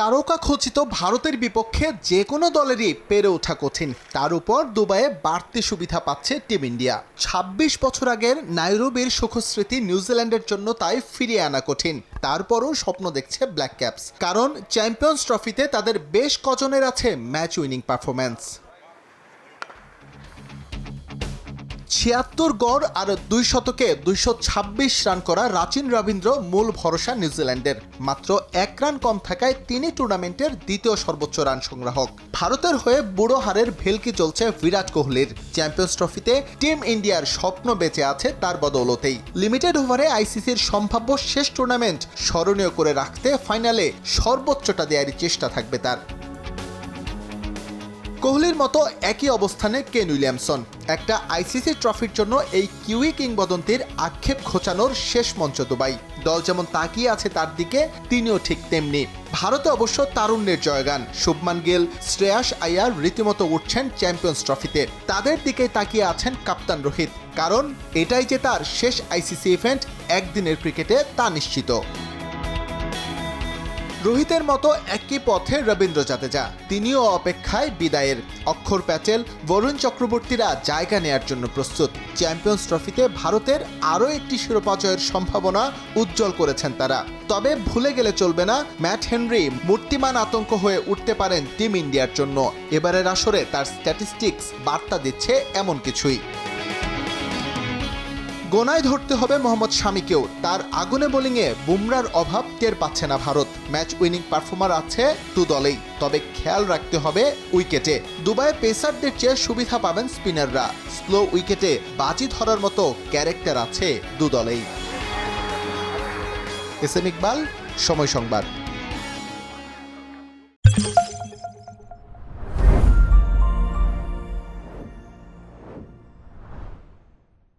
তারকা খচিত ভারতের বিপক্ষে যে কোনো দলেরই পেরে ওঠা কঠিন। তার উপর দুবাইয়ে বাড়তি সুবিধা পাচ্ছে টিম ইন্ডিয়া। ২৬ বছর আগের নাইরোবির সুখস্মৃতি নিউজিল্যান্ডের জন্য তাই ফিরিয়ে আনা কঠিন। তারপরও স্বপ্ন দেখছে ব্ল্যাক ক্যাপস। কারণ চ্যাম্পিয়ন্স ট্রফিতে তাদের বেশ কজনের আছে ম্যাচ উইনিং পারফরম্যান্স। ছিয়াত্তর গড় আর দুই শতকে দুইশো ছাব্বিশ রান করা রাচিন রবীন্দ্র মূল ভরসা নিউজিল্যান্ডের। মাত্র এক রান কম থাকায় তিনি টুর্নামেন্টের দ্বিতীয় সর্বোচ্চ রান সংগ্রাহক। ভারতের হয়ে বুড়ো হারের ভেলকি চলছে বিরাট কোহলির। চ্যাম্পিয়ন্স ট্রফিতে টিম ইন্ডিয়ার স্বপ্ন বেঁচে আছে তার বদৌলতেই। লিমিটেড ওভারে আইসিসির সম্ভাব্য শেষ টুর্নামেন্ট স্মরণীয় করে রাখতে ফাইনালে সর্বোচ্চটা দেওয়ারই চেষ্টা থাকবে তার। কোহলির মতো একই অবস্থানে কেন উইলিয়ামসন। একটা আইসিসি ট্রফির জন্য এই কিউই কিংবদন্তির আক্ষেপ খোঁচানোর শেষ মঞ্চ দুবাই। দল যেমন তাকিয়ে আছে তার দিকে, তিনিও ঠিক তেমনি। ভারতে অবশ্য তারুণ্যের জয়গান। শুভমান গিল, শ্রেয়াস আয়ার রীতিমতো উঠছেন চ্যাম্পিয়ন্স ট্রফিতে। তাদের দিকে তাকিয়ে আছেন কাপ্তান রোহিত। কারণ এটাই যে তার শেষ আইসিসি ইভেন্ট একদিনের ক্রিকেটে তা নিশ্চিত। রোহিতের মতো একই পথে রবীন্দ্র জাদেজা। তিনিও অপেক্ষায় বিদায়ের অক্ষর প্যাটেল, বরুণ চক্রবর্তীরা জায়গা নেয়ার জন্য প্রস্তুত। চ্যাম্পিয়ন্স ট্রফিতে ভারতের আরও একটি শিরোপা জয়ের সম্ভাবনা উজ্জ্বল করেছেন তারা। তবে ভুলে গেলে চলবে না, ম্যাট হেনরি মূর্তিমান আতঙ্ক হয়ে উঠতে পারেন টিম ইন্ডিয়ার জন্য। এবারের আসরে তার স্ট্যাটিস্টিক্স বার্তা দিচ্ছে এমন কিছুই। গোনায় ধরতে হবে মোহাম্মদ শামিকেও। তার আগুনে বোলিংয়ে বুমরার অভাব টের পাচ্ছে না ভারত। ম্যাচ উইনিং পারফর্মার আছে দু দলেই। তবে খেয়াল রাখতে হবে উইকেটে। দুবাইয়ে পেসারদের চেয়ে সুবিধা পাবেন স্পিনাররা। স্লো উইকেটে বাজি ধরার মতো ক্যারেক্টার আছে দু দলেই। এস এম ইকবাল, সময় সংবাদ।